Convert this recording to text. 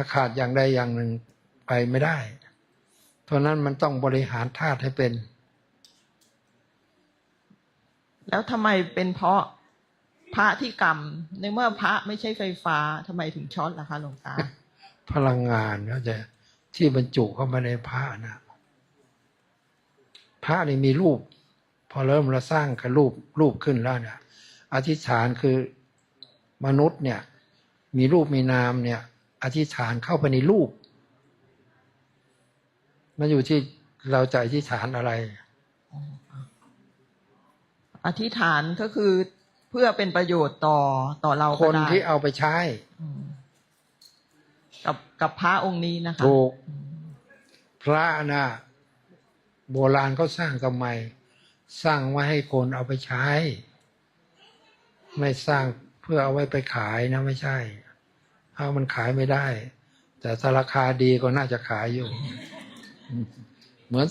ถ้าขาดอย่างใดอย่างหนึ่งไปไม่ได้เพราะนั้นมันต้องบริหารธาตุให้เป็น แล้วทำไมเป็นเพราะพระที่กรรม ในเมื่อพระไม่ใช่ไฟฟ้าทำไมถึงช็อตล่ะคะหลวงตา พลังงานเขาใจะที่บรรจุเข้ามาในพระนะพระนี่มีรูป พอเริ่มเราสร้างกับรูปรูปขึ้นแล้วเนี่ยอธิษฐานคือมนุษย์เนี่ย มีรูปมีนามเนี่ย อธิษฐานเข้าไปในรูป มันอยู่ที่เราจะอธิษฐานอะไร อธิษฐานก็คือเพื่อเป็นประโยชน์ต่อต่อเราคก็นได้ที่เอาไปใช้อืมกับกับพระองค์นี้นะคะถูกพระนะโบราณเขาสร้างทำไม สร้างไว้ให้คนเอาไปใช้ ไม่สร้างเพื่อเอาไว้ไปขายนะไม่ใช่ ข้าวมันขายไม่ได้ แต่ถ้าราคาดีก็น่าจะขายอยู่ เหมือน